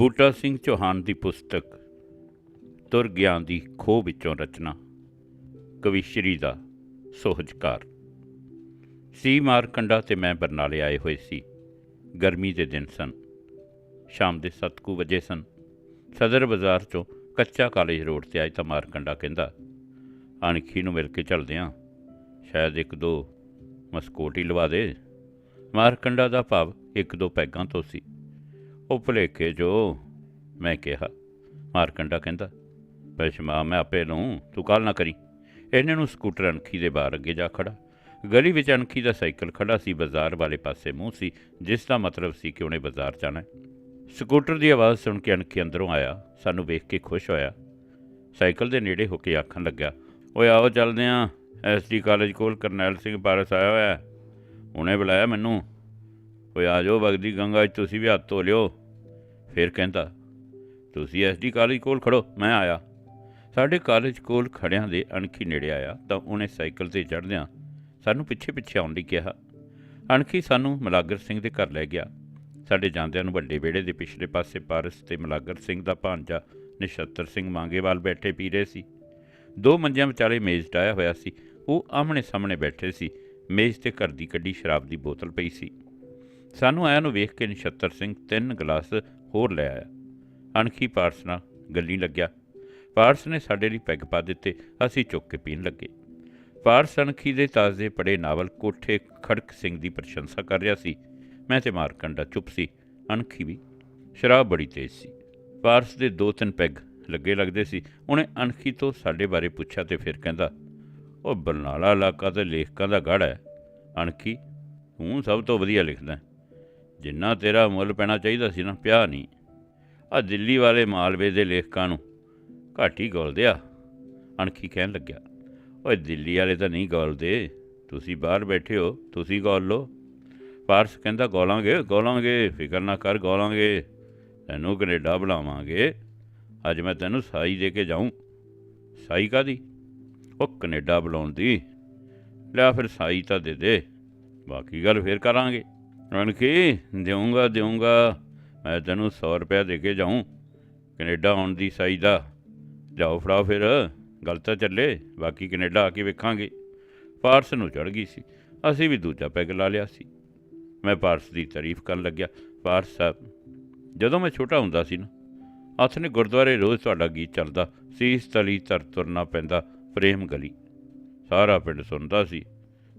ਬੂਟਾ ਸਿੰਘ ਚੌਹਾਨ ਦੀ ਪੁਸਤਕ, ਤੁਰ ਗਿਆਨ ਦੀ ਖੋਹ ਵਿੱਚੋਂ ਰਚਨਾ ਕਵਿਸ਼ਰੀ ਦਾ ਸੋਹਜਕਾਰ। ਸੀ ਮਾਰਕੰਡਾ ਤੇ ਮੈਂ ਬਰਨਾਲੇ ਆਏ ਹੋਏ ਸੀ। ਗਰਮੀ ਦੇ ਦਿਨ ਸਨ। ਸ਼ਾਮ ਦੇ 7 ਵਜੇ ਸਨ। ਸਦਰ ਬਾਜ਼ਾਰ ਚੋਂ ਕੱਚਾ ਕਾਲਜ ਰੋਡ ਤੇ ਆਏ ਤਾਂ ਮਾਰਕੰਡਾ ਕਹਿੰਦਾ, ਅਣਖੀ ਨੂੰ ਮਿਲ ਕੇ ਚੱਲਦੇ ਆਂ। ਸ਼ਾਇਦ ਇੱਕ ਦੋ ਮਸਕੋਟੀ ਲਵਾ ਦੇ। ਮਾਰਕੰਡਾ ਦਾ ਭਾਵ ਇੱਕ ਦੋ ਪੈਗਾਂ ਤੋਂ ਸੀ। ਉਹ ਭੁਲੇਖੇ ਜੋ ਮੈਂ ਕਿਹਾ। ਮਾਰਕੰਡਾ ਕਹਿੰਦਾ ਪਸ਼ਮਾ ਮੈਂ ਆਪੇ ਲਊਂ, ਤੂੰ ਕਾਲ ਨਾ ਕਰੀ? ਇਹਨੇ ਨੂੰ ਸਕੂਟਰ ਅਣਖੀ ਦੇ ਬਾਹਰ ਅੱਗੇ ਜਾ ਖੜਾ ਗਲੀ ਵਿੱਚ ਅਣਖੀ ਦਾ ਸਾਈਕਲ ਖੜਾ ਸੀ, ਬਾਜ਼ਾਰ ਵਾਲੇ ਪਾਸੇ ਮੂੰਹ ਸੀ, ਜਿਸ ਦਾ ਮਤਲਬ ਸੀ ਕਿ ਉਹਨੇ ਬਾਜ਼ਾਰ ਜਾਣਾ ਹੈ। ਸਕੂਟਰ ਦੀ ਆਵਾਜ਼ ਸੁਣ ਕੇ ਅਣਖੀ ਅੰਦਰੋਂ ਆਇਆ, ਸਾਨੂੰ ਵੇਖ ਕੇ ਖੁਸ਼ ਹੋਇਆ। ਸਾਈਕਲ ਦੇ ਨੇੜੇ ਹੋ ਕੇ ਆਖਣ ਲੱਗਾ ਓਏ ਆਓ ਚੱਲਦੇ ਆਂ ਐਸਡੀ ਕਾਲਜ ਕੋਲ ਕਰਨੈਲ ਸਿੰਘ ਪਾਰਸ ਆਇਆ ਹੋਇਆ ਉਹਨੇ ਬੁਲਾਇਆ ਮੈਨੂੰ। ਓਏ ਆ ਜਾਓ ਬਗਦੀ ਗੰਗਾ 'ਚ ਤੁਸੀਂ ਵੀ ਹੱਥ ਧੋ ਲਿਓ। ਫਿਰ ਕਹਿੰਦਾ, ਤੁਸੀਂ ਐਸਡੀ ਕਾਲਜ ਕੋਲ ਖੜੋ, ਮੈਂ ਆਇਆ। ਸਾਡੇ ਕਾਲਜ ਕੋਲ ਖੜਿਆਂ ਦੇ ਅਣਖੀ ਨੇੜੇ ਆਇਆ ਤਾਂ ਉਹਨੇ ਸਾਈਕਲ ਤੇ ਚੜ੍ਹਦਿਆਂ ਸਾਨੂੰ ਪਿੱਛੇ ਪਿੱਛੇ ਆਉਣ ਲਈ ਕਿਹਾ। ਅਣਖੀ ਸਾਨੂੰ ਮਲਾਗਰ ਸਿੰਘ ਦੇ ਘਰ ਲੈ ਗਿਆ। ਸਾਡੇ ਜਾਂਦਿਆਂ ਨੂੰ ਵੱਡੇ ਵਿਹੜੇ ਦੇ ਪਿਛਲੇ ਪਾਸੇ ਪਾਰਸ ਤੇ ਮਲਾਗਰ ਸਿੰਘ ਦਾ ਭਾਂਜਾ ਨਿਸ਼ਤਰ ਸਿੰਘ ਮੰਗੇਵਾਲ ਬੈਠੇ ਪੀ ਰਹੇ ਸੀ। ਦੋ ਮੰਜਿਆਂ ਵਿਚਾਲੇ ਮੇਜ਼ ਡਾਇਆ ਹੋਇਆ ਸੀ। ਉਹ ਆਹਮਣੇ ਸਾਹਮਣੇ ਬੈਠੇ ਸੀ। ਮੇਜ਼ ਤੇ ਘਰ ਦੀ ਕੱਢੀ ਸ਼ਰਾਬ ਦੀ ਬੋਤਲ ਪਈ ਸੀ। ਸਾਨੂੰ ਆਇਆ ਨੂੰ ਵੇਖ ਕੇ ਨਛੱਤਰ ਸਿੰਘ ਤਿੰਨ ਗਲਾਸ ਹੋਰ ਲੈ ਆਇਆ। ਅਣਖੀ ਪਾਰਸ ਨਾਲ ਗੱਲੀ ਲੱਗਿਆ। ਪਾਰਸ ਨੇ ਸਾਡੇ ਲਈ ਪੈਗ ਪਾ ਦਿੱਤੇ। ਅਸੀਂ ਚੁੱਕ ਕੇ ਪੀਣ ਲੱਗੇ। ਪਾਰਸ ਅਣਖੀ ਦੇ ਤਾਜ਼ੇ ਪੜੇ ਨਾਵਲ ਕੋਠੇ ਖੜਕ ਸਿੰਘ ਦੀ ਪ੍ਰਸ਼ੰਸਾ ਕਰ ਰਿਹਾ ਸੀ। ਮੈਂ ਤੇ ਮਾਰਕੰਡਾ ਚੁੱਪ ਸੀ। ਅਣਖੀ ਵੀ ਸ਼ਰਾਬ ਬੜੀ ਤੇਜ਼ ਸੀ। ਪਾਰਸ ਦੇ ਦੋ ਤਿੰਨ ਪੈਗ ਲੱਗੇ ਲੱਗਦੇ ਸੀ। ਉਹਨੇ ਅਣਖੀ ਤੋਂ ਸਾਡੇ ਬਾਰੇ ਪੁੱਛਿਆ ਤੇ ਫਿਰ ਕਹਿੰਦਾ, ਉਹ ਬਰਨਾਲਾ ਇਲਾਕਾ ਤੇ ਲੇਖਕਾਂ ਦਾ ਗੜ ਹੈ। ਅਣਖੀ, ਤੂੰ ਸਭ ਤੋਂ ਵਧੀਆ ਲਿਖਦਾ ਜਿੰਨਾ ਤੇਰਾ ਮੁੱਲ ਪੈਣਾ ਚਾਹੀਦਾ ਸੀ ਨਾ, ਪਿਆ ਨਹੀਂ। ਆ ਦਿੱਲੀ ਵਾਲੇ ਮਾਲਵੇ ਦੇ ਲੇਖਕਾਂ ਨੂੰ ਘੱਟ ਹੀ ਗੋਲਦੇ ਅਣਖੀ ਕਹਿਣ ਲੱਗਿਆ, ਓਏ ਦਿੱਲੀ ਵਾਲੇ ਤਾਂ ਨਹੀਂ ਗੋਲਦੇ। ਤੁਸੀਂ ਬਾਹਰ ਬੈਠੇ ਹੋ, ਤੁਸੀਂ ਗੋਲ ਲਓ। ਪਾਰਸ ਕਹਿੰਦਾ, ਗੋਲਾਂਗੇ ਗੋਲਾਂਗੇ, ਫਿਕਰ ਨਾ ਕਰ, ਗੋਲਾਂਗੇ। ਤੈਨੂੰ ਕੈਨੇਡਾ ਬੁਲਾਵਾਂਗੇ। ਅੱਜ ਮੈਂ ਤੈਨੂੰ ਸਾਈ ਦੇ ਕੇ ਜਾਊਂ। ਸਾਈ ਕਾਦੀ ਉਹ ਕੈਨੇਡਾ ਬੁਲਾਉਣ ਦੀ। ਲੈ ਫਿਰ ਸਾਈ ਤਾਂ ਦੇ ਦੇ, ਬਾਕੀ ਗੱਲ ਫੇਰ ਕਰਾਂਗੇ। ਰਣਕੀ, ਦੇਊਂਗਾ ਦੇਊਂਗਾ। ਮੈਂ ਤੈਨੂੰ 100 ਰੁਪਇਆ ਦੇ ਕੇ ਜਾਊਂ। ਕੈਨੇਡਾ ਆਉਣ ਦੀ ਸਾਈ ਦਾ। ਜਾਓ ਫੜਾ ਫਿਰ। ਗੱਲ ਤਾਂ ਚੱਲੇ, ਬਾਕੀ ਕੈਨੇਡਾ ਆ ਕੇ ਵੇਖਾਂਗੇ। ਪਾਰਸ ਨੂੰ ਚੜ ਗਈ ਸੀ। ਅਸੀਂ ਵੀ ਦੂਜਾ ਪੈਗ ਲਾ ਲਿਆ ਸੀ। ਮੈਂ ਪਾਰਸ ਦੀ ਤਾਰੀਫ ਕਰਨ ਲੱਗਿਆ। ਪਾਰਸ ਸਾਹਿਬ, ਜਦੋਂ ਮੈਂ ਛੋਟਾ ਹੁੰਦਾ ਸੀ ਨਾ ਹੱਥ ਨੇ ਗੁਰਦੁਆਰੇ ਰੋਜ਼ ਤੁਹਾਡਾ ਗੀਤ ਚੱਲਦਾ। ਸੀਸ ਤਲੀ ਤਰ ਤੁਰਨਾ ਪੈਂਦਾ, ਪ੍ਰੇਮ ਗਲੀ। ਸਾਰਾ ਪਿੰਡ ਸੁਣਦਾ ਸੀ।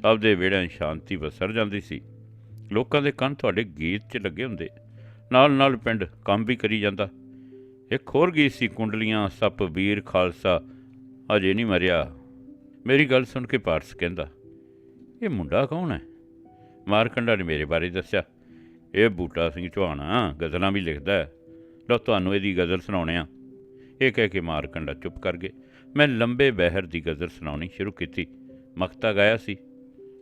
ਸਭ ਦੇ ਵਿਹੜਿਆਂ ਸ਼ਾਂਤੀ ਵਸਰ ਜਾਂਦੀ ਸੀ। ਲੋਕਾਂ ਦੇ ਕੰਨ ਤੁਹਾਡੇ ਗੀਤ 'ਚ ਲੱਗੇ ਹੁੰਦੇ। ਨਾਲ ਨਾਲ ਪਿੰਡ ਕੰਮ ਵੀ ਕਰੀ ਜਾਂਦਾ। ਇੱਕ ਹੋਰ ਗੀਤ ਸੀ, ਕੁੰਡਲੀਆਂ ਸੱਪ ਵੀਰ ਖਾਲਸਾ। ਅਜੇ ਨਹੀਂ ਮਰਿਆ। ਮੇਰੀ ਗੱਲ ਸੁਣ ਕੇ ਪਾਰਸ ਕਹਿੰਦਾ, ਇਹ ਮੁੰਡਾ ਕੌਣ ਹੈ? ਮਾਰਕੰਡਾ ਨੇ ਮੇਰੇ ਬਾਰੇ ਦੱਸਿਆ, ਇਹ ਬੂਟਾ ਸਿੰਘ ਚੌਹਾਨਾ ਗਜ਼ਲਾਂ ਵੀ ਲਿਖਦਾ ਹੈ। ਲਓ, ਤੁਹਾਨੂੰ ਇਹਦੀ ਗਜ਼ਲ ਸੁਣਾਉਣੇ ਆ ਇਹ ਕਹਿ ਕੇ ਮਾਰਕੰਡਾ ਚੁੱਪ ਕਰ ਗਏ। ਮੈਂ ਲੰਬੇ ਬਹਿਰ ਦੀ ਗਜ਼ਲ ਸੁਣਾਉਣੀ ਸ਼ੁਰੂ ਕੀਤੀ। ਮਖਤਾ ਗਾਇਆ ਸੀ।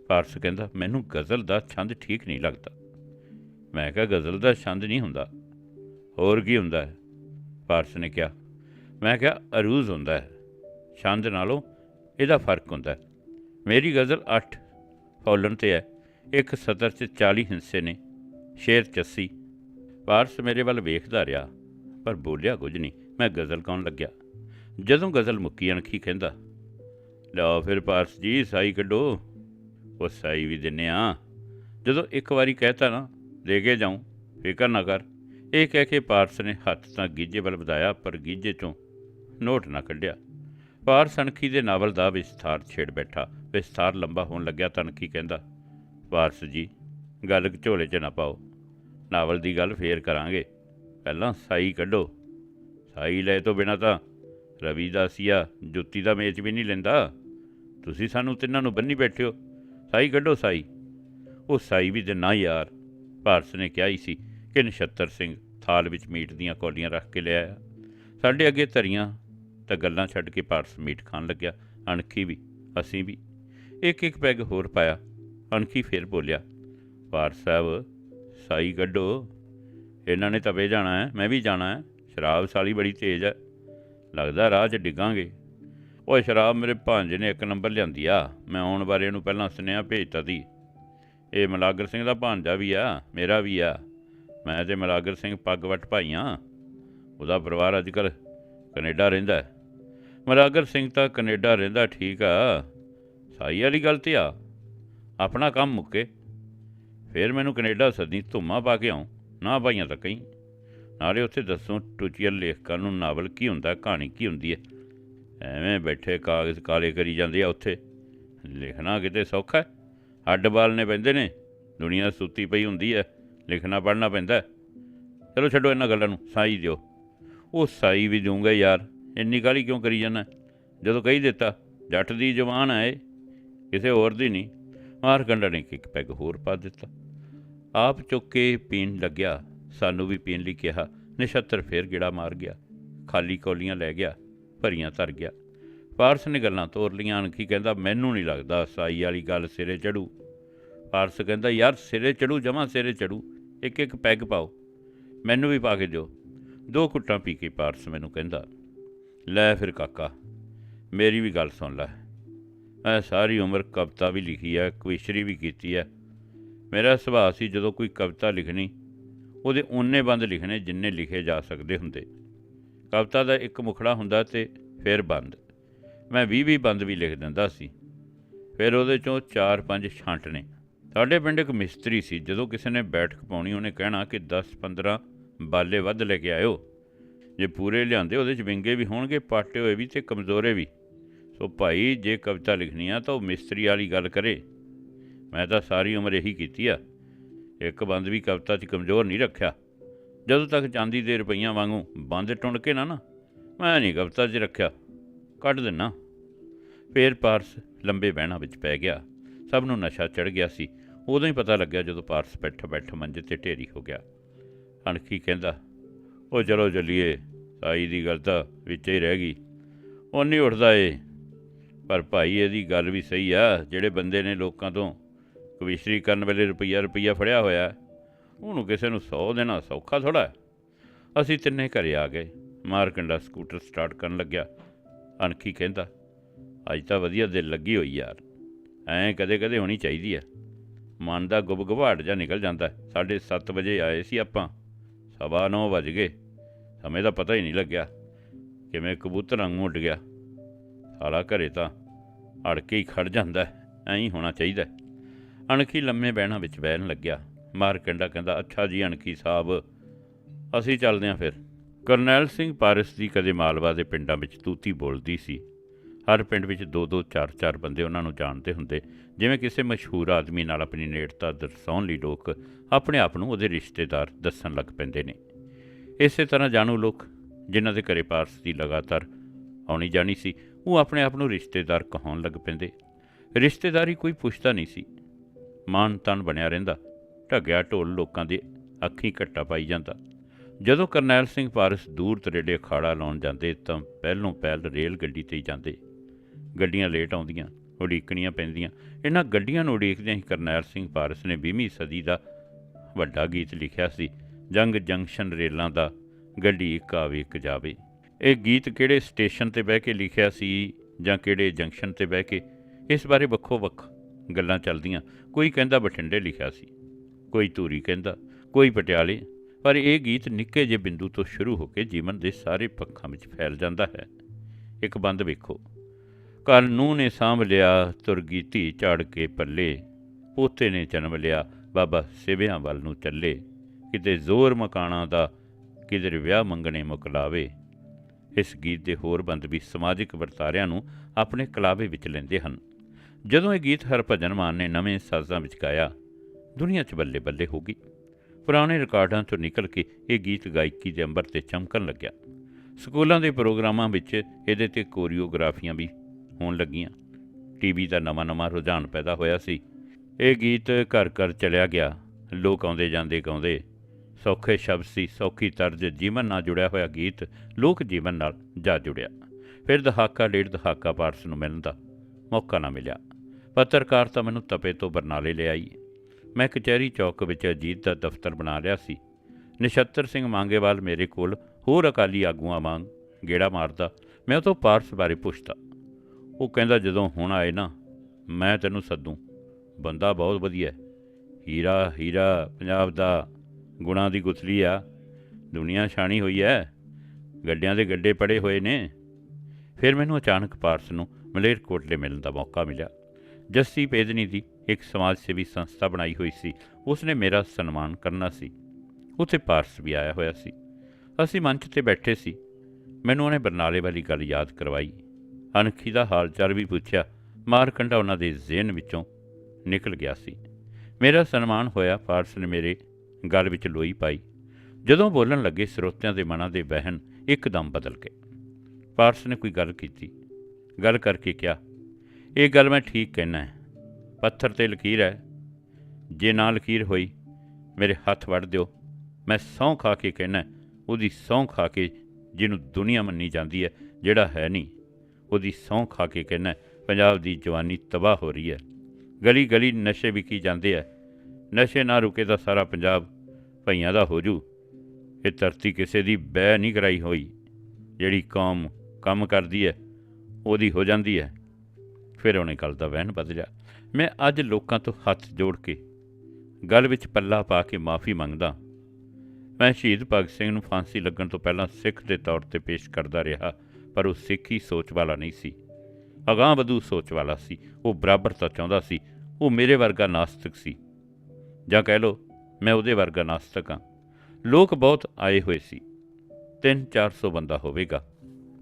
ਪਾਰਸ ਕਹਿੰਦਾ, ਮੈਨੂੰ ਗਜ਼ਲ ਦਾ ਛੰਦ ਠੀਕ ਨਹੀਂ ਲੱਗਦਾ। ਮੈਂ ਕਿਹਾ, ਗਜ਼ਲ ਦਾ ਛੰਦ ਨਹੀਂ ਹੁੰਦਾ। ਹੋਰ ਕੀ ਹੁੰਦਾ? ਹੈ ਪਾਰਸ ਨੇ ਕਿਹਾ। ਮੈਂ ਕਿਹਾ, ਅਰੂਜ਼ ਹੁੰਦਾ ਹੈ। ਛੰਦ ਨਾਲੋਂ ਇਹਦਾ ਫ਼ਰਕ ਹੁੰਦਾ ਹੈ। ਮੇਰੀ ਗਜ਼ਲ 8 ਫੌਲਨ ਤੇ ਹੈ। ਇੱਕ ਸਤਰ 'ਚ 40 ਹਿੱਸੇ ਨੇ। ਸ਼ੇਰ 80 ਪਾਰਸ ਮੇਰੇ ਵੱਲ ਵੇਖਦਾ ਰਿਹਾ, ਪਰ ਬੋਲਿਆ ਕੁਝ ਨਹੀਂ। ਮੈਂ ਗਜ਼ਲ ਗਾਉਣ ਲੱਗਿਆ। ਜਦੋਂ ਗਜ਼ਲ ਮੁੱਕੀ, ਅਣਖੀ ਕਹਿੰਦਾ, ਲਓ ਫਿਰ ਪਾਰਸ ਜੀ, ਸਾਈ ਕੱਢੋ। ਉਹ ਸਾਈ ਵੀ ਦਿੰਨੇ ਆ। ਜਦੋਂ ਇੱਕ ਵਾਰੀ ਕਹਿਤਾ ਨਾ, ਦੇ ਕੇ ਜਾਉਂ ਫਿਕਰ ਨਾ ਕਰ। ਇਹ ਕਹਿ ਕੇ ਪਾਰਸ ਨੇ ਹੱਥ ਤਾਂ ਗੀਜੇ ਵੱਲ ਵਧਾਇਆ, ਪਰ ਗੀਜੇ ਚੋਂ ਨੋਟ ਨਾ ਕੱਢਿਆ। ਪਾਰਸ ਅਣਖੀ ਦੇ ਨਾਵਲ ਦਾ ਵਿਸਥਾਰ ਛੇੜ ਬੈਠਾ। ਵਿਸਥਾਰ ਲੰਬਾ ਹੋਣ ਲੱਗਿਆ, ਤਾਂ ਅਣਖੀ ਕਹਿੰਦਾ, ਪਾਰਸ ਜੀ, ਗੱਲ ਝੋਲੇ 'ਚ ਨਾ ਪਾਓ। ਨਾਵਲ ਦੀ ਗੱਲ ਫੇਰ ਕਰਾਂਗੇ। ਪਹਿਲਾਂ ਸਾਈ ਕੱਢੋ। ਸਾਈ ਲੈ ਤੋਂ ਬਿਨਾ ਤਾਂ ਰਵੀ ਦਾਸੀਆ ਜੁੱਤੀ ਦਾ ਮੇਚ ਵੀ ਨਹੀਂ ਲੈਂਦਾ। ਤੁਸੀਂ ਸਾਨੂੰ ਤਿੰਨਾਂ ਨੂੰ ਬੰਨੀ ਬੈਠੇ ਹੋ। ਸਾਈ ਕੱਢੋ ਸਾਈ। ਉਹ ਸਾਈ ਵੀ ਦਿਨਾ ਯਾਰ। ਭਾਰਤ ਨੇ ਕਿਹਾ ਹੀ ਸੀ ਕਿ ਨਛੱਤਰ ਸਿੰਘ ਥਾਲ ਵਿੱਚ ਮੀਟ ਦੀਆਂ ਕੌਲੀਆਂ ਰੱਖ ਕੇ ਲਿਆਇਆ ਸਾਡੇ ਅੱਗੇ ਧਰੀਆਂ ਤਾਂ ਗੱਲਾਂ ਛੱਡ ਕੇ ਭਾਰਤ ਮੀਟ ਖਾਣ ਲੱਗਿਆ। ਅਣਖੀ ਵੀ, ਅਸੀਂ ਵੀ। ਇੱਕ ਇੱਕ ਪੈਗ ਹੋਰ ਪਾਇਆ। ਅਣਖੀ ਫੇਰ ਬੋਲਿਆ ਭਾਰਤ ਸਾਹਿਬ, ਸਾਈ ਕੱਢੋ। ਇਹਨਾਂ ਨੇ ਤਵੇ ਜਾਣਾ ਹੈ, ਮੈਂ ਵੀ ਜਾਣਾ ਹੈ। ਸ਼ਰਾਬ ਸਾਲੀ ਬੜੀ ਤੇਜ਼ ਹੈ। ਲੱਗਦਾ ਰਾਹ 'ਚ ਡਿੱਗਾਂਗੇ। ਉਹ ਸ਼ਰਾਬ ਮੇਰੇ ਭਾਂਜੇ ਨੇ ਇੱਕ ਨੰਬਰ ਲਿਆਂਦੀ ਆ। ਮੈਂ ਆਉਣ ਬਾਰੇ ਇਹਨੂੰ ਪਹਿਲਾਂ ਸੁਨੇਹਾ ਭੇਜਤਾ ਸੀ। ਇਹ ਮਲਾਗਰ ਸਿੰਘ ਦਾ ਭਾਂਜਾ ਵੀ ਆ, ਮੇਰਾ ਵੀ ਆ। ਮੈਂ ਤੇ ਮਲਾਗਰ ਸਿੰਘ ਪੱਗ ਵੱਟ ਭਾਈਆਂ। ਉਹਦਾ ਪਰਿਵਾਰ ਅੱਜ ਕੱਲ੍ਹ ਕੈਨੇਡਾ ਰਹਿੰਦਾ ਮਲਾਗਰ ਸਿੰਘ ਤਾਂ ਕੈਨੇਡਾ ਰਹਿੰਦਾ ਠੀਕ ਆ। ਸਾਈ ਵਾਲੀ ਗੱਲ ਤੇ ਆ। ਆਪਣਾ ਕੰਮ ਮੁੱਕੇ। ਫਿਰ ਮੈਨੂੰ ਕੈਨੇਡਾ ਸੱਦੀ ਧੁੰਮਾ ਪਾ ਕੇ ਆਉਂ। ਨਾ ਭਾਈਆਂ ਤਾਂ ਕਹੀਂ। ਨਾਲੇ ਉੱਥੇ ਦੱਸੋ ਟੁਚੀਅਲ ਲੇਖਕਾਂ ਨੂੰ ਨਾਵਲ ਕੀ ਹੁੰਦਾ, ਕਹਾਣੀ ਕੀ ਹੁੰਦੀ ਹੈ। ਐਵੇਂ ਬੈਠੇ ਕਾਗਜ਼ ਕਾਲੇ ਕਰੀ ਜਾਂਦੇ ਆ ਉੱਥੇ। ਲਿਖਣਾ ਕਿਤੇ ਸੌਖਾ ਹੈ? ਹੱਡ ਬਾਲਨੇ ਪੈਂਦੇ ਨੇ। ਦੁਨੀਆ ਸੁੱਤੀ ਪਈ ਹੁੰਦੀ ਹੈ। ਲਿਖਣਾ ਪੜ੍ਹਨਾ ਪੈਂਦਾ ਚਲੋ ਛੱਡੋ ਇਹਨਾਂ ਗੱਲਾਂ ਨੂੰ ਸਾਈ ਦਿਓ। ਉਹ ਸਾਈ ਵੀ ਦੂੰਗਾ ਯਾਰ। ਇੰਨੀ ਕਾਲੀ ਕਿਉਂ ਕਰੀ ਜਾਂਦਾ? ਜਦੋਂ ਕਹੀ ਦਿੱਤਾ ਜੱਟ ਦੀ ਜਵਾਨ ਹੈ ਇਹ, ਕਿਸੇ ਹੋਰ ਦੀ ਨਹੀਂ। ਮਾਰ ਕੰਡਾ ਨੇ ਇੱਕ ਪੈਗ ਹੋਰ ਪਾ ਦਿੱਤਾ। ਆਪ ਚੁੱਕ ਕੇ ਪੀਣ ਲੱਗਿਆ। ਸਾਨੂੰ ਵੀ ਪੀਣ ਲਈ ਕਿਹਾ। ਨਛੱਤਰ ਫੇਰ ਗਿੜਾ ਮਾਰ ਗਿਆ। ਖਾਲੀ ਕੌਲੀਆਂ ਲੈ ਗਿਆ। ਭਰੀਆਂ ਧਰ ਗਿਆ। ਪਾਰਸ ਨੇ ਗੱਲਾਂ ਤੋਰ ਲੀਆਂ ਅਣਖੀ ਕਹਿੰਦਾ, ਮੈਨੂੰ ਨਹੀਂ ਲੱਗਦਾ ਸਾਈ ਵਾਲੀ ਗੱਲ ਸਿਰੇ ਚੜੂ। ਪਾਰਸ ਕਹਿੰਦਾ, ਯਾਰ ਸਿਰੇ ਚੜੂ, ਜਮਾ ਸਿਰੇ ਚੜੂ। ਇੱਕ ਇੱਕ ਪੈਗ ਪਾਓ। ਮੈਨੂੰ ਵੀ ਪਾ ਕੇ ਦਿਓ। ਦੋ ਘੁੱਟਾਂ ਪੀ ਕੇ ਪਾਰਸ ਮੈਨੂੰ ਕਹਿੰਦਾ, ਲੈ ਫਿਰ ਕਾਕਾ, ਮੇਰੀ ਵੀ ਗੱਲ ਸੁਣ ਲੈ। ਮੈਂ ਸਾਰੀ ਉਮਰ ਕਵਿਤਾ ਵੀ ਲਿਖੀ ਹੈ ਕਵਿਸ਼ਰੀ ਵੀ ਕੀਤੀ ਹੈ ਮੇਰਾ ਸੁਭਾਅ ਸੀ ਜਦੋਂ ਕੋਈ ਕਵਿਤਾ ਲਿਖਣੀ, ਉਹਦੇ ਓਨੇ ਬੰਦ ਲਿਖਣੇ ਜਿੰਨੇ ਲਿਖੇ ਜਾ ਸਕਦੇ ਹੁੰਦੇ। ਕਵਿਤਾ ਦਾ ਇੱਕ ਮੁਖੜਾ ਹੁੰਦਾ ਤੇ ਫਿਰ ਬੰਦ। ਮੈਂ 20-20 ਬੰਦ ਵੀ ਲਿਖ ਦਿੰਦਾ ਸੀ। ਫਿਰ ਉਹਦੇ ਚੋਂ 4-5 ਛਾਂਟਣੇ ਸਾਡੇ ਪਿੰਡ ਇੱਕ ਮਿਸਤਰੀ ਸੀ, ਜਦੋਂ ਕਿਸੇ ਨੇ ਬੈਠਕ ਪਾਉਣੀ, ਉਹਨੇ ਕਹਿਣਾ ਕਿ 10-15 ਬਾਲੇ ਵੱਧ ਲੈ ਕੇ ਆਇਓ। ਜੇ ਪੂਰੇ ਲਿਆਂਦੇ, ਉਹਦੇ ਚ ਵਿੰਗੇ ਵੀ ਹੋਣਗੇ, ਪਾਟੇ ਹੋਏ ਵੀ ਤੇ ਕਮਜ਼ੋਰੇ ਵੀ। ਸੋ ਭਾਈ, ਜੇ ਕਵਿਤਾ ਲਿਖਣੀ ਆ ਤਾਂ ਉਹ ਮਿਸਤਰੀ ਵਾਲੀ ਗੱਲ ਕਰੇ। ਮੈਂ ਤਾਂ ਸਾਰੀ ਉਮਰ ਇਹੀ ਕੀਤੀ ਆ। ਇੱਕ ਬੰਦ ਵੀ ਕਵਿਤਾ 'ਚ ਕਮਜ਼ੋਰ ਨਹੀਂ ਰੱਖਿਆ। ਜਦੋਂ ਤੱਕ ਚਾਂਦੀ ਦੇ ਰੁਪਈਆਂ ਵਾਂਗੂ ਬੰਦ ਟੁੰਡ ਕੇ ਨਾ ਨਾ, ਮੈਂ ਨਹੀਂ ਕਵਿਤਾ 'ਚ ਰੱਖਿਆ। ਕੱਢ ਦਿੰਨਾ। ਫੇਰ ਪਾਰਸ ਲੰਬੇ ਬਹਿਣਾ ਵਿੱਚ ਪੈ ਗਿਆ। ਸਭ ਨੂੰ ਨਸ਼ਾ ਚੜ ਗਿਆ ਸੀ। ਉਦੋਂ ਹੀ ਪਤਾ ਲੱਗਿਆ ਜਦੋਂ ਪਾਰਸ ਬੈਠ ਬੈਠ ਮੰਜੇ ਤੇ ਢੇਰੀ ਹੋ ਗਿਆ। ਅਣਖੀ ਕਹਿੰਦਾ, ਉਹ ਚਲੋ ਚੱਲੀਏ। ਸਾਈ ਦੀ ਗੱਲ ਤਾਂ ਵਿੱਚ ਹੀ ਰਹਿ ਗਈ। ਉਹ ਨਹੀਂ ਉੱਠਦਾ ਏ। ਪਰ ਭਾਈ ਇਹਦੀ ਗੱਲ ਵੀ ਸਹੀ ਆ। ਜਿਹੜੇ ਬੰਦੇ ਨੇ ਲੋਕਾਂ ਤੋਂ ਕਵਿਸ਼ਰੀ ਕਰਨ ਵੇਲੇ ਰੁਪਈਆ ਰੁਪਈਆ ਫੜਿਆ ਹੋਇਆ ਉਹਨੂੰ ਕਿਸੇ ਨੂੰ 100 ਦੇਣਾ ਸੌਖਾ ਥੋੜਾ ਅਸੀਂ ਤਿੰਨੇ ਘਰੇ ਆ ਗਏ। ਮਾਰਕੰਡਾ ਸਕੂਟਰ ਸਟਾਰਟ ਕਰਨ ਲੱਗਿਆ। ਅਣਖੀ ਕਹਿੰਦਾ, ਅੱਜ ਤਾਂ ਵਧੀਆ ਦਿਲ ਲੱਗੀ ਹੋਈ ਯਾਰ। ਐਂ ਕਦੇ ਕਦੇ ਹੋਣੀ ਚਾਹੀਦੀ ਆ ਮਨ ਦਾ ਗੁਬਗਵਾਟ ਜਾਂ ਨਿਕਲ ਜਾਂਦਾ ਹੈ। ਸਾਢੇ 7 ਵਜੇ ਆਏ ਸੀ ਆਪਾਂ। ਸਵਾ ਨੌ ਵੱਜ ਗਏ। ਸਮੇਂ ਦਾ ਪਤਾ ਹੀ ਨਹੀਂ ਲੱਗਿਆ। ਕਿਵੇਂ ਕਬੂਤਰ ਵਾਂਗੂ ਉੱਡ ਗਿਆ। ਸਾਲਾ ਘਰੇ ਤਾਂ ਅੜ ਕੇ ਹੀ ਖੜ ਜਾਂਦਾ ਐਂ ਹੀ ਹੋਣਾ ਚਾਹੀਦਾ ਅਣਖੀ ਲੰਮੇ ਬਹਿਣਾ ਵਿੱਚ ਬਹਿਣ ਲੱਗਿਆ। ਮਾਰਕੰਡਾ ਕਹਿੰਦਾ ਅੱਛਾ ਜੀ, ਅਣਖੀ ਸਾਹਿਬ। ਅਸੀਂ ਚੱਲਦੇ ਹਾਂ ਫਿਰ। ਕਰਨੈਲ ਸਿੰਘ ਪਾਰਸ ਦੀ ਕਦੇ ਮਾਲਵਾ ਦੇ ਪਿੰਡਾਂ ਵਿੱਚ ਤੂਤੀ ਬੋਲਦੀ ਸੀ। ਹਰ ਪਿੰਡ ਵਿੱਚ ਦੋ ਦੋ, ਚਾਰ ਚਾਰ ਬੰਦੇ ਉਹਨਾਂ ਨੂੰ ਜਾਣਦੇ ਹੁੰਦੇ। ਜਿਵੇਂ ਕਿਸੇ ਮਸ਼ਹੂਰ ਆਦਮੀ ਨਾਲ ਆਪਣੀ ਨੇੜਤਾ ਦਰਸਾਉਣ ਲਈ ਲੋਕ ਆਪਣੇ ਆਪ ਨੂੰ ਉਹਦੇ ਰਿਸ਼ਤੇਦਾਰ ਦੱਸਣ ਲੱਗ ਪੈਂਦੇ ਨੇ। ਇਸੇ ਤਰ੍ਹਾਂ ਜਾਣੂ ਲੋਕ, ਜਿਨ੍ਹਾਂ ਦੇ ਘਰੇ ਪਾਰਸ ਦੀ ਲਗਾਤਾਰ ਆਉਣੀ ਜਾਣੀ ਸੀ, ਉਹ ਆਪਣੇ ਆਪ ਨੂੰ ਰਿਸ਼ਤੇਦਾਰ ਕਹਾਉਣ ਲੱਗ ਪੈਂਦੇ। ਰਿਸ਼ਤੇਦਾਰੀ ਕੋਈ ਪੁੱਛਦਾ ਨਹੀਂ ਸੀ। ਮਾਨ ਤਨ ਬਣਿਆ ਰਹਿੰਦਾ। ਢੱਗਿਆ ਢੋਲ ਲੋਕਾਂ ਦੇ ਅੱਖੀਂ ਘੱਟਾ ਪਾਈ ਜਾਂਦਾ। ਜਦੋਂ ਕਰਨੈਲ ਸਿੰਘ ਪਾਰਸ ਦੂਰ ਤਰੇੜੇ ਅਖਾੜਾ ਲਾਉਣ ਜਾਂਦੇ ਤਾਂ ਪਹਿਲੋਂ ਪਹਿਲ ਰੇਲ ਗੱਡੀ ਤੇ ਹੀ ਜਾਂਦੇ। ਗੱਡੀਆਂ ਲੇਟ ਆਉਂਦੀਆਂ, ਉਡੀਕਣੀਆਂ ਪੈਂਦੀਆਂ। ਇਹਨਾਂ ਗੱਡੀਆਂ ਨੂੰ ਉਡੀਕਦਿਆਂ ਹੀ ਕਰਨੈਲ ਸਿੰਘ ਪਾਰਸ ਨੇ 20ਵੀਂ ਸਦੀ ਦਾ ਵੱਡਾ ਗੀਤ ਲਿਖਿਆ ਸੀ, ਜੰਗ ਜੰਕਸ਼ਨ ਰੇਲਾਂ ਦਾ ਗੱਡੀ ਇੱਕ ਆਵੇ ਇੱਕ ਜਾਵੇ। ਇਹ ਗੀਤ ਕਿਹੜੇ ਸਟੇਸ਼ਨ ਤੇ ਬਹਿ ਕੇ ਲਿਖਿਆ ਸੀ ਜਾਂ ਕਿਹੜੇ ਜੰਕਸ਼ਨ ਤੇ ਬਹਿ ਕੇ? ਇਸ ਬਾਰੇ ਵੱਖੋ ਵੱਖ ਗੱਲਾਂ ਚੱਲਦੀਆਂ। ਕੋਈ ਕਹਿੰਦਾ ਬਠਿੰਡੇ ਲਿਖਿਆ ਸੀ। ਕੋਈ ਧੂਰੀ ਕਹਿੰਦਾ, ਕੋਈ ਪਟਿਆਲੇ। ਪਰ ਇਹ ਗੀਤ ਨਿੱਕੇ ਜਿਹੇ ਬਿੰਦੂ ਤੋਂ ਸ਼ੁਰੂ ਹੋ ਕੇ ਜੀਵਨ ਦੇ ਸਾਰੇ ਪੱਖਾਂ ਵਿੱਚ ਫੈਲ ਜਾਂਦਾ ਹੈ। ਇੱਕ ਬੰਦ ਵੇਖੋ। ਕੱਲ ਨੂੰ ਨੇ ਸਾਂਭ ਲਿਆ ਤੁਰਗੀ ਧੀ ਝਾੜ ਕੇ ਪੱਲੇ। ਪੋਤੇ ਨੇ ਜਨਮ ਲਿਆ, ਬਾਬਾ ਸਿਵਿਆਂ ਵੱਲ ਨੂੰ ਚੱਲੇ। ਕਿਤੇ ਜ਼ੋਰ ਮਕਾਣਾ ਦਾ, ਕਿਧਰ ਵਿਆਹ ਮੰਗਣੇ ਮੁਕਲਾਵੇ। ਇਸ ਗੀਤ ਦੇ ਹੋਰ ਬੰਦ ਵੀ ਸਮਾਜਿਕ ਵਰਤਾਰਿਆਂ ਨੂੰ ਆਪਣੇ ਕਲਾਵੇ ਵਿੱਚ ਲੈਂਦੇ ਹਨ। ਜਦੋਂ ਇਹ ਗੀਤ ਹਰਭਜਨ ਮਾਨ ਨੇ ਨਵੇਂ ਸਾਜ਼ਾਂ ਵਿੱਚ ਗਾਇਆ ਦੁਨੀਆ 'ਚ ਬੱਲੇ ਬੱਲੇ ਹੋ ਗਈ। ਪੁਰਾਣੇ ਰਿਕਾਰਡਾਂ 'ਚੋਂ ਨਿਕਲ ਕੇ ਇਹ ਗੀਤ ਗਾਇਕੀ ਦੇ ਅੰਬਰ ਤੇ ਚਮਕਣ ਲੱਗਿਆ। ਸਕੂਲਾਂ ਦੇ ਪ੍ਰੋਗਰਾਮਾਂ ਵਿੱਚ ਇਹਦੇ ਤੇ ਕੋਰੀਓਗ੍ਰਾਫੀਆਂ ਵੀ ਹੋਣ ਲੱਗੀਆਂ। ਟੀਵੀ ਦਾ ਨਵਾਂ-ਨਵਾਂ ਰੁਝਾਨ ਪੈਦਾ ਹੋਇਆ ਸੀ। ਇਹ ਗੀਤ ਘਰ ਘਰ ਚਲਿਆ ਗਿਆ। ਲੋਕ ਆਉਂਦੇ ਜਾਂਦੇ ਗਾਉਂਦੇ। ਸੌਖੇ ਸ਼ਬਦ ਸੀ, ਸੌਖੀ ਤਰਜ, ਜੀਵਨ ਨਾਲ ਜੁੜਿਆ ਹੋਇਆ ਗੀਤ ਲੋਕ ਜੀਵਨ ਨਾਲ ਜਾ ਜੁੜਿਆ। ਫਿਰ ਦਹਾਕਾ ਡੇਢ ਦਹਾਕਾ ਪਾਰਸ ਨੂੰ ਮਿਲਣ ਦਾ ਮੌਕਾ ਨਾ ਮਿਲਿਆ। ਪੱਤਰਕਾਰ ਤਾਂ ਮੈਨੂੰ ਤਪੇ ਤੋਂ ਬਰਨਾਲੇ ਲਿਆਈ ਮੈਂ ਕਚਹਿਰੀ ਚੌਕ ਵਿੱਚ ਅਜੀਤ ਦਾ ਦਫ਼ਤਰ ਬਣਾ ਰਿਹਾ ਸੀ। ਨਿਸ਼ਤਰ ਸਿੰਘ ਮੰਗੇਵਾਲ ਮੇਰੇ ਕੋਲ ਹੋਰ ਅਕਾਲੀ ਆਗੂਆਂ ਵਾਂਗ ਗੇੜਾ ਮਾਰਦਾ, ਮੈਂ ਉਹ ਤੋਂ ਪਾਰਸ ਬਾਰੇ ਪੁੱਛਦਾ। ਉਹ ਕਹਿੰਦਾ, ਜਦੋਂ ਹੁਣ ਆਏ ਨਾ, ਮੈਂ ਤੈਨੂੰ ਸੱਦੂੰ। ਬੰਦਾ ਬਹੁਤ ਵਧੀਆ ਹੀਰਾ ਹੀਰਾ, ਪੰਜਾਬ ਦਾ ਗੁਣਾਂ ਦੀ ਗੁਥਲੀ ਆ। ਦੁਨੀਆ ਛਾਣੀ ਹੋਈ ਹੈ ਗੱਡਿਆਂ ਦੇ ਗੱਡੇ ਪੜੇ ਹੋਏ ਨੇ। ਫਿਰ ਮੈਨੂੰ ਅਚਾਨਕ ਪਾਰਸ ਨੂੰ ਮਲੇਰਕੋਟਲੇ ਮਿਲਣ ਦਾ ਮੌਕਾ ਮਿਲਿਆ। ਜੱਸੀ ਪੇਦਨੀ ਦੀ ਇੱਕ ਸਮਾਜ ਸੇਵੀ ਸੰਸਥਾ ਬਣਾਈ ਹੋਈ ਸੀ। ਉਸਨੇ ਮੇਰਾ ਸਨਮਾਨ ਕਰਨਾ ਸੀ। ਉੱਥੇ ਪਾਰਸ ਵੀ ਆਇਆ ਹੋਇਆ ਸੀ। ਅਸੀਂ ਮੰਚ ਤੇ ਬੈਠੇ ਸੀ। ਮੈਨੂੰ ਉਹਨੇ ਬਰਨਾਲੇ ਵਾਲੀ ਗੱਲ ਯਾਦ ਕਰਵਾਈ। ਅਣਖੀ ਦਾ ਹਾਲ ਚਾਲ ਵੀ ਪੁੱਛਿਆ। ਮਾਰ ਕੰਡਾ ਉਹਨਾਂ ਦੇ ਜ਼ਿਹਨ ਵਿੱਚੋਂ ਨਿਕਲ ਗਿਆ ਸੀ। ਮੇਰਾ ਸਨਮਾਨ ਹੋਇਆ ਪਾਰਸ ਨੇ ਮੇਰੇ ਗੱਲ ਵਿੱਚ ਲੋਈ ਪਾਈ। ਜਦੋਂ ਬੋਲਣ ਲੱਗੇ ਸਰੋਤਿਆਂ ਦੇ ਮਨਾਂ ਦੇ ਵਹਿਣ ਇੱਕਦਮ ਬਦਲ ਗਏ। ਪਾਰਸ ਨੇ ਕੋਈ ਗੱਲ ਕੀਤੀ। ਗੱਲ ਕਰਕੇ ਕਿਹਾ ਇਹ ਗੱਲ ਮੈਂ ਠੀਕ ਕਹਿਣਾ ਹੈ। ਪੱਥਰ ਤੇ ਲਕੀਰ ਹੈ। ਜੇ ਨਾ ਲਕੀਰ ਹੋਈ, ਮੇਰੇ ਹੱਥ ਵੱਢ ਦਿਓ। ਮੈਂ ਸਹੁੰ ਖਾ ਕੇ ਕਹਿਣਾ ਉਹਦੀ ਸਹੁੰ ਖਾ ਕੇ ਜਿਹਨੂੰ ਦੁਨੀਆ ਮੰਨੀ ਜਾਂਦੀ ਹੈ, ਜਿਹੜਾ ਹੈ ਨਹੀਂ, ਉਹਦੀ ਸਹੁੰ ਖਾ ਕੇ ਕਹਿਣਾ ਪੰਜਾਬ ਦੀ ਜਵਾਨੀ ਤਬਾਹ ਹੋ ਰਹੀ ਹੈ। ਗਲੀ ਗਲੀ ਨਸ਼ੇ ਵਿਕੀ ਜਾਂਦੇ ਆ। ਨਸ਼ੇ ਨਾ ਰੁਕੇ ਤਾਂ ਸਾਰਾ ਪੰਜਾਬ ਭਈਆਂ ਦਾ ਹੋ ਜੂ। ਇਹ ਧਰਤੀ ਕਿਸੇ ਦੀ ਬੈ ਨਹੀਂ ਕਰਾਈ ਹੋਈ। ਜਿਹੜੀ ਕੌਮ ਕੰਮ ਕਰਦੀ ਹੈ, ਉਹਦੀ ਹੋ ਜਾਂਦੀ ਹੈ। ਫਿਰ ਉਹਨੇ ਗੱਲ ਦਾ ਵਹਿਣ ਬਦਲਿਆ। ਮੈਂ ਅੱਜ ਲੋਕਾਂ ਤੋਂ ਹੱਥ ਜੋੜ ਕੇ ਗੱਲ ਵਿੱਚ ਪੱਲਾ ਪਾ ਕੇ ਮਾਫੀ ਮੰਗਦਾ ਮੈਂ ਸ਼ਹੀਦ ਭਗਤ ਸਿੰਘ ਨੂੰ ਫਾਂਸੀ ਲੱਗਣ ਤੋਂ ਪਹਿਲਾਂ ਸਿੱਖ ਦੇ ਤੌਰ ਤੇ ਪੇਸ਼ ਕਰਦਾ ਰਿਹਾ, ਪਰ ਉਹ ਸਿੱਖੀ ਸੋਚ ਵਾਲਾ ਨਹੀਂ ਸੀ। ਅਗਾਂਹ ਵਧੂ ਸੋਚ ਵਾਲਾ ਸੀ। ਉਹ ਬਰਾਬਰਤਾ ਚਾਹੁੰਦਾ ਸੀ। ਉਹ ਮੇਰੇ ਵਰਗਾ ਨਾਸਤਿਕ ਸੀ। ਜਾਂ ਕਹਿ ਲਓ, ਮੈਂ ਉਹਦੇ ਵਰਗਾ ਨਾਸਤਕ ਹਾਂ। ਲੋਕ ਬਹੁਤ ਆਏ ਹੋਏ ਸੀ। 3-400 ਬੰਦਾ ਹੋਵੇਗਾ।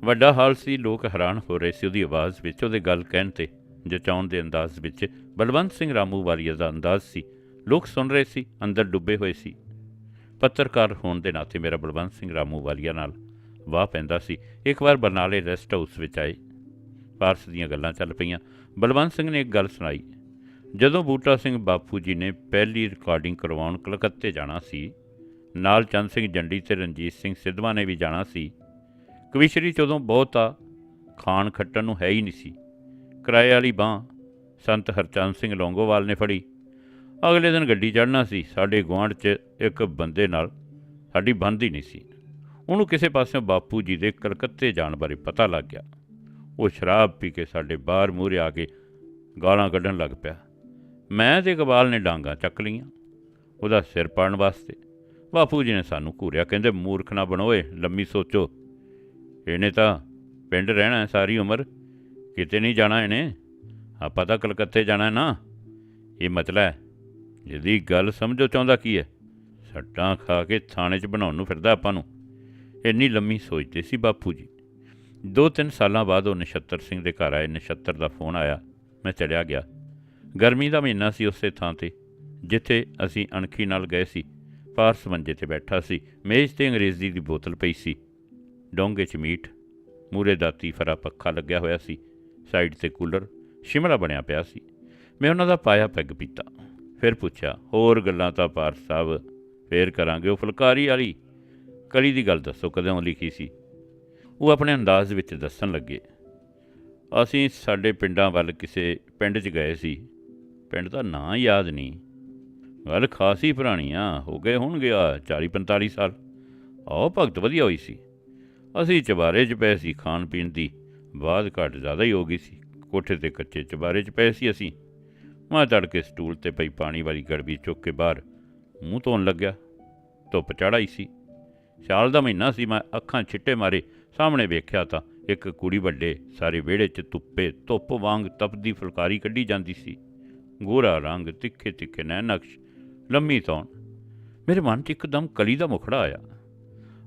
ਵੱਡਾ ਹਾਲ ਸੀ, ਲੋਕ ਹੈਰਾਨ ਹੋ ਰਹੇ ਸੀ ਉਹਦੀ ਆਵਾਜ਼ ਵਿੱਚ, ਉਹਦੇ ਗੱਲ ਕਹਿਣ ਤੇ ਜਚਾਉਣ ਦੇ ਅੰਦਾਜ਼ ਵਿੱਚ ਬਲਵੰਤ ਸਿੰਘ ਰਾਮੂ ਵਾਲੀਆ ਦਾ ਅੰਦਾਜ਼ ਸੀ। ਲੋਕ ਸੁਣ ਰਹੇ ਸੀ, ਅੰਦਰ ਡੁੱਬੇ ਹੋਏ ਸੀ। ਪੱਤਰਕਾਰ ਹੋਣ ਦੇ ਨਾਤੇ ਮੇਰਾ ਬਲਵੰਤ ਸਿੰਘ ਰਾਮੂ ਵਾਲੀਆ ਨਾਲ ਵਾਹ ਪੈਂਦਾ ਸੀ। ਇੱਕ ਵਾਰ ਬਰਨਾਲੇ ਰੈਸਟ ਹਾਊਸ ਵਿੱਚ ਆਏ। ਪਾਰਸ ਦੀਆਂ ਗੱਲਾਂ ਚੱਲ ਪਈਆਂ। ਬਲਵੰਤ ਸਿੰਘ ਨੇ ਇੱਕ ਗੱਲ ਸੁਣਾਈ। ਜਦੋਂ ਬੂਟਾ ਸਿੰਘ ਬਾਪੂ ਜੀ ਨੇ ਪਹਿਲੀ ਰਿਕਾਰਡਿੰਗ ਕਰਵਾਉਣ ਕਲਕੱਤੇ ਜਾਣਾ ਸੀ, ਨਾਲ ਚੰਦ ਸਿੰਘ ਜੰਡੀ ਤੇ ਰਣਜੀਤ ਸਿੰਘ ਸਿੱਧਵਾਂ ਨੇ ਵੀ ਜਾਣਾ ਸੀ ਕਵਿਸ਼ਰੀ 'ਚ ਉਦੋਂ ਬਹੁਤਾ ਖਾਣ ਖੱਟਣ ਨੂੰ ਹੈ ਹੀ ਨਹੀਂ ਸੀ। ਕਿਰਾਏ ਵਾਲੀ ਬਾਹ ਸੰਤ ਹਰਚੰਦ ਸਿੰਘ ਲੌਂਗੋਵਾਲ ਨੇ ਫੜੀ। ਅਗਲੇ ਦਿਨ ਗੱਡੀ ਚੜ੍ਹਨਾ ਸੀ, ਸਾਡੇ ਗੁਆਂਢ 'ਚ ਇੱਕ ਬੰਦੇ ਨਾਲ, ਸਾਡੀ ਬੰਦ ਹੀ ਨਹੀਂ ਸੀ। ਉਹਨੂੰ ਕਿਸੇ ਪਾਸਿਓਂ ਬਾਪੂ ਜੀ ਦੇ ਕਲਕੱਤੇ ਜਾਣ ਬਾਰੇ ਪਤਾ ਲੱਗ ਗਿਆ। ਉਹ ਸ਼ਰਾਬ ਪੀ ਕੇ ਸਾਡੇ ਬਾਹਰ ਮੂਹਰੇ ਆ ਕੇ ਗਾਲਾਂ ਕੱਢਣ ਲੱਗ ਪਿਆ। ਮੈਂ ਤੇ ਇਕਬਾਲ ਨੇ ਡਾਂਗਾ ਚੱਕ ਲਈਆਂ, ਉਹਦਾ ਸਿਰ ਪਾੜਨ ਵਾਸਤੇ। ਬਾਪੂ ਜੀ ਨੇ ਸਾਨੂੰ ਘੂਰਿਆ, ਕਹਿੰਦੇ, ਮੂਰਖ ਨਾ ਬਣੋਏ, ਲੰਮੀ ਸੋਚੋ ਇਹਨੇ ਤਾਂ ਪਿੰਡ ਰਹਿਣਾ ਸਾਰੀ ਉਮਰ। ਕਿਤੇ ਨਹੀਂ ਜਾਣਾ ਇਹਨੇ। ਆਪਾਂ ਤਾਂ ਕਲਕੱਤੇ ਜਾਣਾ ਨਾ। ਇਹ ਮਤਲਬ ਹੈ ਜਿਹਦੀ ਗੱਲ ਸਮਝੋ ਚਾਹੁੰਦਾ ਕੀ ਹੈ? ਸੱਟਾਂ ਖਾ ਕੇ ਥਾਣੇ 'ਚ ਬਣਾਉਣ ਨੂੰ ਫਿਰਦਾ ਆਪਾਂ ਨੂੰ। ਇੰਨੀ ਲੰਮੀ ਸੋਚਦੇ ਸੀ ਬਾਪੂ ਜੀ। ਦੋ ਤਿੰਨ ਸਾਲਾਂ ਬਾਅਦ ਉਹ ਨਛੱਤਰ ਸਿੰਘ ਦੇ ਘਰ ਆਏ। ਨਛੱਤਰ ਦਾ ਫੋਨ ਆਇਆ। ਮੈਂ ਚਲਿਆ ਗਿਆ। ਗਰਮੀ ਦਾ ਮਹੀਨਾ ਸੀ ਉਸੇ ਥਾਂ ਤੇ, ਜਿੱਥੇ ਅਸੀਂ ਅਣਖੀ ਨਾਲ ਗਏ ਸੀ। ਪਾਰਸ ਮੰਜੇ ਤੇ ਬੈਠਾ ਸੀ। ਮੇਜ਼ ਤੇ ਅੰਗਰੇਜ਼ੀ ਦੀ ਬੋਤਲ ਪਈ ਸੀ। ਡੋਂਗੇ 'ਚ ਮੀਟ, ਮੂਰੇ ਦਾਤੀ ਫਰਾ ਪੱਖਾ ਲੱਗਿਆ ਹੋਇਆ ਸੀ, ਸਾਈਡ ਤੇ ਕੂਲਰ, ਸ਼ਿਮਲਾ ਬਣਿਆ ਪਿਆ ਸੀ। ਮੈਂ ਉਹਨਾਂ ਦਾ ਪਾਇਆ ਪੈਗ ਪੀਤਾ। ਫਿਰ ਪੁੱਛਿਆ, ਹੋਰ ਗੱਲਾਂ ਤਾਂ ਪਾਰਸ ਸਾਹਿਬ, ਫੇਰ ਕਰਾਂਗੇ ਉਹ ਫੁਲਕਾਰੀ ਵਾਲੀ। ਕਲੀ ਦੀ ਗੱਲ ਦੱਸੋ, ਕਦੋਂ ਲਿਖੀ ਸੀ? ਉਹ ਆਪਣੇ ਅੰਦਾਜ਼ ਵਿੱਚ ਦੱਸਣ ਲੱਗੇ। ਅਸੀਂ ਸਾਡੇ ਪਿੰਡਾਂ ਵੱਲ ਕਿਸੇ ਪਿੰਡ 'ਚ ਗਏ ਸੀ। ਪਿੰਡ ਦਾ ਨਾਂ ਯਾਦ ਨਹੀਂ। ਗੱਲ ਖਾਸੀ ਪੁਰਾਣੀ ਆ, ਹੋ ਗਏ ਹੋਣਗੇ ਆ 40 45 ਸਾਲ। ਆਹ ਭਗਤ ਵਧੀਆ ਹੋਈ ਸੀ। ਅਸੀਂ ਚਬਾਰੇ 'ਚ ਪਏ ਸੀ, ਖਾਣ ਪੀਣ ਦੀ ਬਾਅਦ ਘੱਟ ਜ਼ਿਆਦਾ ਹੀ ਹੋ ਗਈ ਸੀ। ਕੋਠੇ ਤੇ ਕੱਚੇ ਚਬਾਰੇ 'ਚ ਪਏ ਸੀ ਅਸੀਂ। ਮੈਂ ਤੜਕੇ ਸਟੂਲ ਤੇ ਪਈ ਪਾਣੀ ਵਾਲੀ ਗੜਬੀ ਚੁੱਕ ਕੇ ਬਾਹਰ ਮੂੰਹ ਧੋਣ ਲੱਗਿਆ। ਧੁੱਪ ਚੜਾਈ ਸੀ। ਸਾਲ ਦਾ ਮਹੀਨਾ ਸੀ, ਮੈਂ ਅੱਖਾਂ ਛਿੱਟੇ ਮਾਰੇ ਸਾਹਮਣੇ ਵੇਖਿਆ ਤਾਂ ਇੱਕ ਕੁੜੀ ਵੱਡੇ ਸਾਰੇ ਵਿਹੜੇ 'ਚ ਧੁੱਪੇ ਧੁੱਪ ਵਾਂਗ ਤਪਦੀ ਫੁਲਕਾਰੀ ਕੱਢੀ ਜਾਂਦੀ ਸੀ। ਗੋਰਾ ਰੰਗ, ਤਿੱਖੇ ਤਿੱਖੇ ਨੈਣ ਨਕਸ਼, ਲੰਮੀ ਤੌਣ ਮੇਰੇ ਮਨ 'ਚ ਇੱਕਦਮ ਕਲੀ ਦਾ ਮੁਖੜਾ ਆਇਆ।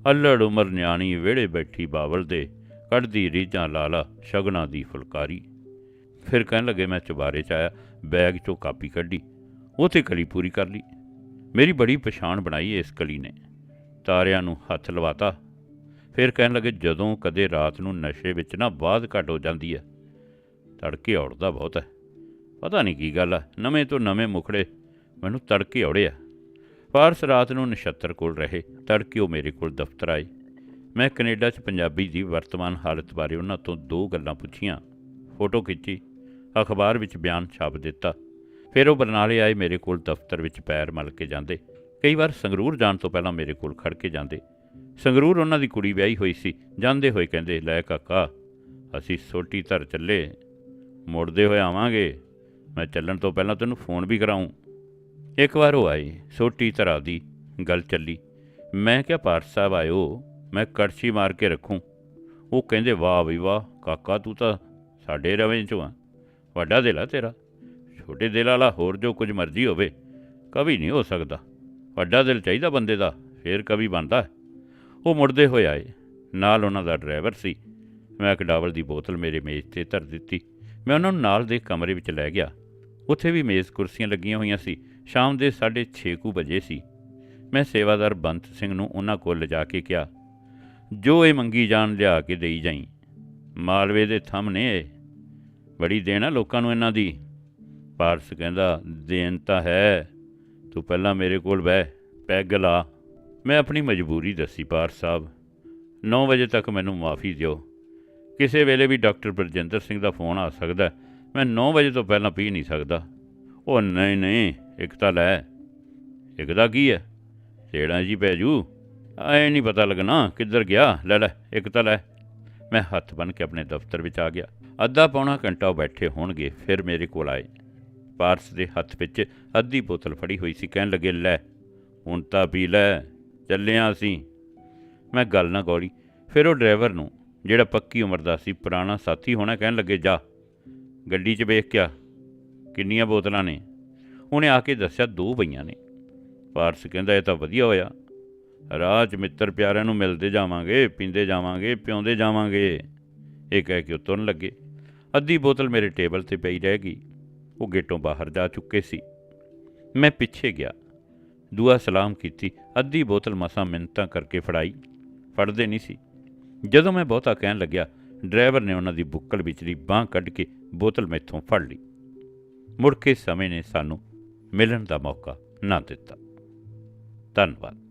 ਅੱਲੜ ਉਮਰ ਨਿਆਣੀ ਵਿਹੜੇ ਬੈਠੀ ਬਾਵਲ ਦੇ ਕੱਢਦੀ ਰੀਝਾਂ ਲਾਲਾ ਸ਼ਗਨਾਂ ਦੀ ਫੁਲਕਾਰੀ। ਫਿਰ ਕਹਿਣ ਲੱਗੇ, ਮੈਂ ਚੁਬਾਰੇ 'ਚ ਆਇਆ, ਬੈਗ 'ਚੋਂ ਕਾਪੀ ਕੱਢੀ, ਉਥੇ ਕਲੀ ਪੂਰੀ ਕਰ ਲਈ। ਮੇਰੀ ਬੜੀ ਪਛਾਣ ਬਣਾਈ ਇਸ ਕਲੀ ਨੇ। ਤਾਰਿਆਂ ਨੂੰ ਹੱਥ ਲਵਾਤਾ। ਫਿਰ ਕਹਿਣ ਲੱਗੇ, ਜਦੋਂ ਕਦੇ ਰਾਤ ਨੂੰ ਨਸ਼ੇ ਵਿੱਚ ਨਾ ਬਾਦ ਘਟ ਹੋ ਜਾਂਦੀ ਹੈ ਤੜਕੇ ਔੜਦਾ ਬਹੁਤ ਹੈ ਪਤਾ ਨਹੀਂ ਕੀ ਗੱਲ ਆ, ਨਵੇਂ ਤੋਂ ਨਵੇਂ ਮੁਖੜੇ ਮੈਨੂੰ ਤੜਕੇ ਔੜਿਆ ਪਾਰਸ ਰਾਤ ਨੂੰ ਨਛੱਤਰ ਕੋਲ ਰਹੇ, ਤੜਕੇ ਉਹ ਮੇਰੇ ਕੋਲ ਦਫ਼ਤਰ ਆਏ। ਮੈਂ ਕੈਨੇਡਾ 'ਚ ਪੰਜਾਬੀ ਦੀ ਵਰਤਮਾਨ ਹਾਲਤ ਬਾਰੇ ਉਹਨਾਂ ਤੋਂ ਦੋ ਗੱਲਾਂ ਪੁੱਛੀਆਂ। ਫੋਟੋ ਖਿੱਚੀ, ਅਖਬਾਰ ਵਿੱਚ ਬਿਆਨ ਛਾਪ ਦਿੱਤਾ। ਫਿਰ ਉਹ ਬਰਨਾਲੇ ਆਏ ਮੇਰੇ ਕੋਲ ਦਫ਼ਤਰ ਵਿੱਚ ਪੈਰ ਮਲ ਕੇ ਜਾਂਦੇ। ਕਈ ਵਾਰ ਸੰਗਰੂਰ ਜਾਣ ਤੋਂ ਪਹਿਲਾਂ ਮੇਰੇ ਕੋਲ ਖੜ ਕੇ ਜਾਂਦੇ। ਸੰਗਰੂਰ ਉਹਨਾਂ ਦੀ ਕੁੜੀ ਵਿਆਹੀ ਹੋਈ ਸੀ। ਜਾਂਦੇ ਹੋਏ ਕਹਿੰਦੇ, ਲੈ ਕਾਕਾ, ਅਸੀਂ ਸੋਟੀ ਧਰ ਚੱਲੇ। ਮੁੜਦੇ ਹੋਏ ਆਵਾਂਗੇ। ਮੈਂ ਚੱਲਣ ਤੋਂ ਪਹਿਲਾਂ ਤੈਨੂੰ ਫੋਨ ਵੀ ਕਰਾਉਂ ਇੱਕ ਵਾਰ ਉਹ ਆਏ ਛੋਟੀ ਤਰ੍ਹਾਂ ਦੀ ਗੱਲ ਚੱਲੀ। ਮੈਂ ਕਿਹਾ ਪਾਰਸ ਸਾਹਿਬ ਆਇਓ, ਮੈਂ ਕੜਛੀ ਮਾਰ ਕੇ ਰੱਖੂੰ। ਉਹ ਕਹਿੰਦੇ, ਵਾਹ ਵੀ ਵਾਹ, ਕਾਕਾ ਤੂੰ ਤਾਂ ਸਾਡੇ ਰਵੇਂ ਚੋਂ ਆ। ਵੱਡਾ ਦਿਲ ਆ ਤੇਰਾ। ਛੋਟੇ ਦਿਲ ਵਾਲਾ ਹੋਰ ਜੋ ਕੁਝ ਮਰਜ਼ੀ ਹੋਵੇ, ਕਵੀ ਨਹੀਂ ਹੋ ਸਕਦਾ। ਵੱਡਾ ਦਿਲ ਚਾਹੀਦਾ ਬੰਦੇ ਦਾ, ਫੇਰ ਕਵੀ ਬਣਦਾ ਉਹ ਮੁੜਦੇ ਹੋਏ ਆਏ। ਨਾਲ ਉਹਨਾਂ ਦਾ ਡਰਾਈਵਰ ਸੀ। ਮੈਂ ਇੱਕ ਡਾਵਲ ਦੀ ਬੋਤਲ ਮੇਰੇ ਮੇਜ਼ ਤੇ ਧਰ ਦਿੱਤੀ। ਮੈਂ ਉਹਨਾਂ ਨੂੰ ਨਾਲ ਦੇ ਕਮਰੇ ਵਿੱਚ ਲੈ ਗਿਆ। ਉੱਥੇ ਵੀ ਮੇਜ਼ ਕੁਰਸੀਆਂ ਲੱਗੀਆਂ ਹੋਈਆਂ ਸੀ। ਸ਼ਾਮ ਦੇ 6:30 ਕੁ ਵਜੇ ਸੀ। ਮੈਂ ਸੇਵਾਦਾਰ ਬੰਤ ਸਿੰਘ ਨੂੰ ਉਹਨਾਂ ਕੋਲ ਲਿਜਾ ਕੇ ਕਿਹਾ, ਜੋ ਇਹ ਮੰਗੀ ਜਾਣ ਲਿਆ ਕੇ ਦੇਈ ਜਾਈ। ਮਾਲਵੇ ਦੇ ਥੰਮ ਨੇ ਇਹ। ਬੜੀ ਦੇਣ ਆ ਲੋਕਾਂ ਨੂੰ ਇਹਨਾਂ ਦੀ। ਪਾਰਸ ਕਹਿੰਦਾ, ਦੇਣ ਤਾਂ ਹੈ। ਤੂੰ ਪਹਿਲਾਂ ਮੇਰੇ ਕੋਲ ਬਹਿ, ਪੈਗ ਲਾ। ਮੈਂ ਆਪਣੀ ਮਜਬੂਰੀ ਦੱਸੀ, ਪਾਰਸ ਸਾਹਿਬ। 9 ਵਜੇ ਤੱਕ ਮੈਨੂੰ ਮਾਫੀ ਦਿਓ। ਕਿਸੇ ਵੇਲੇ ਵੀ ਡਾਕਟਰ ਬਰਜਿੰਦਰ ਸਿੰਘ ਦਾ ਫੋਨ ਆ ਸਕਦਾ। ਮੈਂ 9 ਵਜੇ ਤੋਂ ਪਹਿਲਾਂ ਪੀ ਨਹੀਂ ਸਕਦਾ। ਉਹ ਨਹੀਂ ਨਹੀਂ, ਇੱਕ ਤਾਂ ਲੈ, ਇੱਕ ਦਾ ਕੀ ਹੈ? ਛੇੜਾਂ ਜੀ ਪੈ ਜੂ। ਐ ਨਹੀਂ ਪਤਾ ਲੱਗਣਾ ਕਿੱਧਰ ਗਿਆ। ਲੈ ਲੈ, ਇੱਕ ਤਾਂ ਲੈ। ਮੈਂ ਹੱਥ ਬੰਨ ਕੇ ਆਪਣੇ ਦਫ਼ਤਰ ਵਿੱਚ ਆ ਗਿਆ। ਅੱਧਾ ਪੌਣਾ ਘੰਟਾ ਉਹ ਬੈਠੇ ਹੋਣਗੇ, ਫਿਰ ਮੇਰੇ ਕੋਲ ਆਏ। ਪਾਰਸ ਦੇ ਹੱਥ ਵਿੱਚ ਅੱਧੀ ਬੋਤਲ ਫੜੀ ਹੋਈ ਸੀ, ਕਹਿਣ ਲੱਗੇ, ਲੈ, ਹੁਣ ਤਾਂ ਪੀ ਲੈ, ਚੱਲਿਆ ਅਸੀਂ। ਮੈਂ ਗੱਲ ਨਾ ਗੋਲੀ, ਫਿਰ ਉਹ ਡਰਾਈਵਰ ਨੂੰ, ਜਿਹੜਾ ਪੱਕੀ ਉਮਰ ਦਾ ਸੀ, ਪੁਰਾਣਾ ਸਾਥੀ ਹੋਣਾ, ਕਹਿਣ ਲੱਗੇ, ਜਾ। ਗੱਡੀ 'ਚ ਵੇਖ ਕਿਆ ਕਿੰਨੀਆਂ ਬੋਤਲਾਂ ਨੇ? ਉਹਨੇ ਆ ਕੇ ਦੱਸਿਆ ਦੋ ਪਈਆਂ ਨੇ। ਪਾਰਸ ਕਹਿੰਦਾ, ਇਹ ਤਾਂ ਵਧੀਆ ਹੋਇਆ। ਰਾਹ 'ਚ ਮਿੱਤਰ ਪਿਆਰਿਆਂ ਨੂੰ ਮਿਲਦੇ ਜਾਵਾਂਗੇ, ਪੀਂਦੇ ਜਾਵਾਂਗੇ, ਪਿਉਂਦੇ ਜਾਵਾਂਗੇ। ਇਹ ਕਹਿ ਕੇ ਉਹ ਤੁਰਨ ਲੱਗੇ। ਅੱਧੀ ਬੋਤਲ ਮੇਰੇ ਟੇਬਲ ਤੇ ਪਈ ਰਹਿ ਗਈ। ਉਹ ਗੇਟੋਂ ਬਾਹਰ ਜਾ ਚੁੱਕੇ ਸੀ। ਮੈਂ ਪਿੱਛੇ ਗਿਆ। ਦੁਆ ਸਲਾਮ ਕੀਤੀ। ਅੱਧੀ ਬੋਤਲ ਮਸਾਂ ਮਿੰਨਤਾਂ ਕਰਕੇ ਫੜਾਈ। ਫੜਦੇ ਨਹੀਂ ਸੀ। ਜਦੋਂ ਮੈਂ ਬਹੁਤਾ ਕਹਿਣ ਲੱਗਿਆ, ਡਰਾਈਵਰ ਨੇ ਉਹਨਾਂ ਦੀ ਬੁੱਕਲ ਵਿਚਲੀ ਬਾਹ ਕੱਢ ਕੇ ਬੋਤਲ ਮੈਥੋਂ ਫੜ ਲਈ। ਮੁੜ ਕੇ ਸਮੇਂ ਨੇ ਸਾਨੂੰ ਮਿਲਣ ਦਾ ਮੌਕਾ ਨਾ ਦਿੱਤਾ। ਧੰਨਵਾਦ।